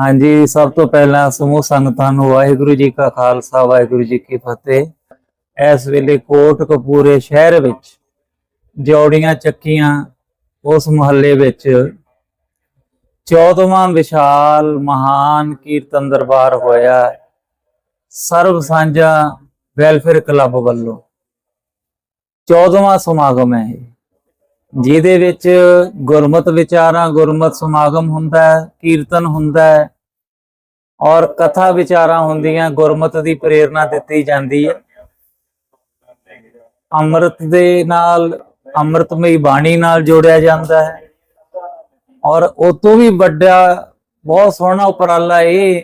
ਹਾਂਜੀ, ਸਭ ਤੋਂ ਪਹਿਲਾਂ ਸਮੂਹ ਸੰਗਤਾਂ ਨੂੰ ਵਾਹਿਗੁਰੂ ਜੀ ਕਾ ਖਾਲਸਾ, ਵਾਹਿਗੁਰੂ ਜੀ ਕੀ ਫਤਿਹ। ਇਸ ਵੇਲੇ ਕੋਟ ਕਪੂਰੇ ਸ਼ਹਿਰ ਵਿੱਚ ਜੋੜੀਆਂ ਚੱਕੀਆਂ ਉਸ ਮੁਹੱਲੇ ਵਿੱਚ 14ਵਾਂ ਵਿਸ਼ਾਲ ਮਹਾਨ ਕੀਰਤਨ ਦਰਬਾਰ ਹੋਇਆ। ਸਰਬ ਸਾਂਝਾ ਵੈਲਫੇਅਰ ਕਲੱਬ ਵੱਲੋਂ। 14ਵਾਂ ਸਮਾਗਮ ਹੈ ਇਹ। ਜਿਹਦੇ ਵਿੱਚ ਗੁਰਮਤ ਵਿਚਾਰਾਂ, ਗੁਰਮਤ ਸਮਾਗਮ ਹੁੰਦਾ ਹੈ, ਕੀਰਤਨ ਹੁੰਦਾ ਹੈ ਔਰ ਕਥਾ ਵਿਚਾਰਾਂ ਹੁੰਦੀਆਂ, ਗੁਰਮਤ ਦੀ ਪ੍ਰੇਰਣਾ ਦਿੱਤੀ ਜਾਂਦੀ ਹੈ। ਅੰਮ੍ਰਿਤ ਦੇ ਨਾਲ, ਅੰਮ੍ਰਿਤਮਈ ਬਾਣੀ ਨਾਲ ਜੋੜਿਆ ਜਾਂਦਾ ਹੈ। ਔਰ ਉਹ ਤੋਂ ਵੀ ਵੱਡਾ, ਬਹੁਤ ਸੋਹਣਾ ਉਪਰਾਲਾ ਇਹ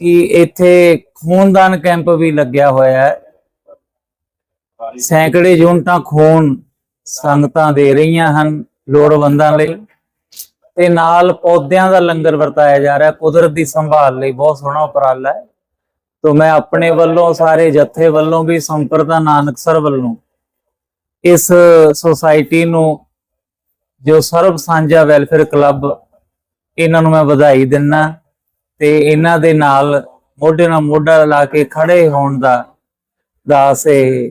ਕਿ ਇੱਥੇ ਖੂਨਦਾਨ ਕੈਂਪ ਵੀ ਲੱਗਿਆ ਹੋਇਆ ਹੈ। ਸੈਂਕੜੇ ਯੂਨਿਟਾਂ ਖੂਨ ਸੰਗਤਾਂ ਦੇ ਰਹੀਆਂ ਹਨ ਲੋੜਵੰਦਾਂ ਲਈ। ਤੇ ਨਾਲ ਪੌਦਿਆਂ ਦਾ ਲੰਗਰ ਵਰਤਾਇਆ ਜਾ ਰਿਹਾ। ਕੁਦਰਤ ਦੀ ਸੰਭਾਲ ਲਈ ਬਹੁਤ ਸੋਹਣਾ ਉਪਰਾਲਾ ਹੈ। ਤੋਂ ਮੈਂ ਆਪਣੇ ਵੱਲੋਂ, ਸਾਰੇ ਜੱਥੇ ਵੱਲੋਂ ਵੀ, ਸੰਪਰਦਾ ਨਾਨਕਸਰ ਵੱਲੋਂ ਇਸ ਸੁਸਾਇਟੀ ਨੂੰ, ਜੋ ਸਰਬ ਸਾਂਝਾ ਵੈਲਫੇਅਰ ਕਲੱਬ, ਇਹਨਾਂ ਨੂੰ ਮੈਂ ਵਧਾਈ ਦਿੰਨਾ। ਤੇ ਇਹਨਾਂ ਦੇ ਨਾਲ ਮੋਢੇ ਨਾਲ ਮੋਢਾ ਲਾ ਕੇ ਖੜੇ ਹੋਣ ਦਾ ਦਾਸ ਇਹ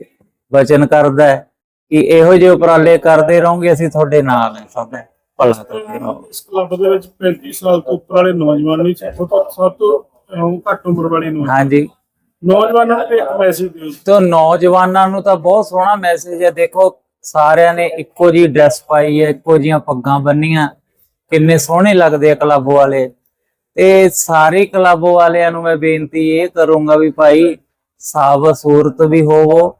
ਵਚਨ ਕਰਦਾ ਹੈ। ਕਿ ਇਹੋ ਜਿਹੇ ਉਪਰਾਲੇ ਕਰਦੇ ਰਹੋਗੇ ਅਸੀਂ ਤੁਹਾਡੇ ਨਾਲ ਹਾਂ ਸਭ ਦਾ ਭਲਾ ਕਰਦੇ ਰਹੋ ਇਸ ਕਲੱਬ ਦੇ ਵਿੱਚ 35 ਸਾਲ ਤੋਂ ਉੱਪਰ ਵਾਲੇ ਨੌਜਵਾਨ ਨਹੀਂ ਸੀ ਉਹ ਤੋਂ ਸਭ ਤੋਂ ਘੱਟ ਉਮਰ ਵਾਲੇ ਨੌਜਵਾਨ। ਹਾਂਜੀ। ਨੌਜਵਾਨਾਂ ਨੂੰ ਇੱਕ ਮੈਸੇਜ ਦਿਓ। ਤੋਂ ਨੌਜਵਾਨਾਂ ਨੂੰ ਤਾਂ ਬਹੁਤ ਸੋਹਣਾ ਮੈਸੇਜ ਹੈ ਦੇਖੋ ਸਾਰਿਆਂ ਨੇ ਇੱਕੋ ਜੀ ਡਰੈਸ ਪਾਈ ਹੈ ਇੱਕੋ ਜੀਆਂ ਪੱਗਾਂ ਬੰਨੀਆਂ ਕਿੰਨੇ ਸੋਹਣੇ ਲੱਗਦੇ ਆ ਕਲੱਬ ਵਾਲੇ। ਤੇ ਸਾਰੇ ਕਲੱਬ ਵਾਲਿਆਂ ਨੂੰ ਮੈਂ ਬੇਨਤੀ ਇਹ ਕਰੂੰਗਾ ਵੀ ਭਾਈ ਸਾਬ ਸੂਰਤ ਵੀ ਹੋਵੋ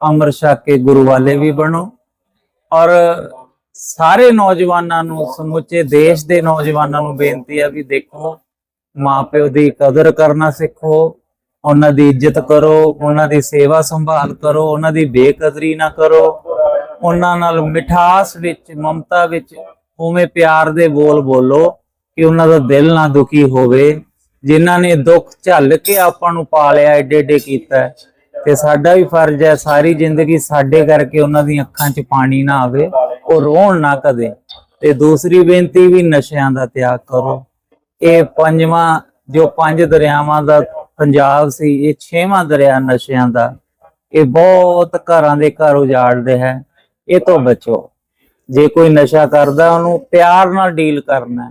ਅੰਮ੍ਰਿਤ ਛਕ ਕੇ ਗੁਰੂ ਵਾਲੇ ਵੀ ਬਣੋ। ਔਰ ਸਾਰੇ ਨੌਜਵਾਨਾਂ ਨੂੰ ਸਮੁੱਚੇ ਦੇਸ਼ ਦੇ ਨੌਜਵਾਨਾਂ ਨੂੰ ਬੇਨਤੀ ਹੈ ਵੀ ਦੇਖੋ, ਮਾਪਿਓ ਦੀ ਕਦਰ ਕਰਨਾ ਸਿੱਖੋ, ਉਹਨਾਂ ਦੀ ਇੱਜ਼ਤ ਕਰੋ, ਉਹਨਾਂ ਦੀ ਸੇਵਾ ਸੰਭਾਲ ਕਰੋ, ਉਹਨਾਂ ਦੀ ਬੇਕਦਰੀ ਨਾ ਕਰੋ। ਉਹਨਾਂ ਨਾਲ ਮਿਠਾਸ ਵਿੱਚ, ਮਮਤਾ ਵਿੱਚ ਉਵੇਂ ਪਿਆਰ ਦੇ ਬੋਲ ਬੋਲੋ ਕਿ ਉਹਨਾਂ ਦਾ ਦਿਲ ਨਾ ਦੁਖੀ ਹੋਵੇ। ਜਿਨ੍ਹਾਂ ਨੇ ਦੁੱਖ ਝੱਲ ਕੇ ਆਪਾਂ ਨੂੰ ਪਾਲਿਆ ਏਡੇ ਏਡੇ ਕੀਤਾ ਤੇ ਸਾਡਾ ਵੀ ਫਰਜ਼ ਹੈ ਸਾਰੀ ਜ਼ਿੰਦਗੀ ਸਾਡੇ ਕਰਕੇ ਉਹਨਾਂ ਦੀਆਂ ਅੱਖਾਂ 'ਚ ਪਾਣੀ ਨਾ ਆਵੇ, ਉਹ ਰੋਣ ਨਾ ਕਦੇ। ਤੇ ਦੂਸਰੀ ਬੇਨਤੀ ਵੀ ਨਸ਼ਿਆਂ ਦਾ ਤਿਆਗ ਕਰੋ। ਇਹ ਪੰਜਵਾਂ, ਜੋ ਪੰਜ ਦਰਿਆਵਾਂ ਦਾ ਪੰਜਾਬ ਸੀ, ਇਹ ਛੇਵਾਂ ਦਰਿਆ ਨਸ਼ਿਆਂ ਦਾ। ਇਹ ਬਹੁਤ ਘਰਾਂ ਦੇ ਘਰ ਉਜਾੜ ਰਿਹਾ ਹੈ। ਇਹ ਤੋਂ ਬਚੋ। ਜੇ ਕੋਈ ਨਸ਼ਾ ਕਰਦਾ, ਉਹਨੂੰ ਪਿਆਰ ਨਾਲ ਡੀਲ ਕਰਨਾ।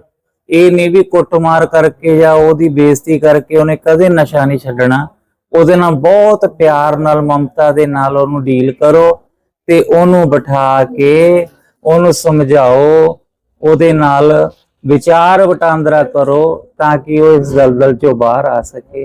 ਇਹ ਨਹੀਂ ਵੀ ਕੁੱਟਮਾਰ ਕਰਕੇ ਜਾਂ ਉਹਦੀ ਬੇਇੱਜ਼ਤੀ ਕਰਕੇ ਉਹਨੇ ਕਦੇ ਨਸ਼ਾ ਨਹੀਂ ਛੱਡਣਾ। ਉਹਦੇ ਨਾਲ ਬਹੁਤ ਪਿਆਰ ਨਾਲ, ਮਮਤਾ ਦੇ ਨਾਲ ਉਹਨੂੰ ਡੀਲ ਕਰੋ ਤੇ ਉਹਨੂੰ ਬਿਠਾ ਕੇ ਉਹਨੂੰ ਸਮਝਾਓ, ਉਹਦੇ ਨਾਲ ਵਿਚਾਰ ਵਟਾਂਦਰਾ ਕਰੋ ਤਾਂ ਕਿ ਉਹ ਇਸ ਦਲਦਲ ਚੋਂ ਬਾਹਰ ਆ ਸਕੇ।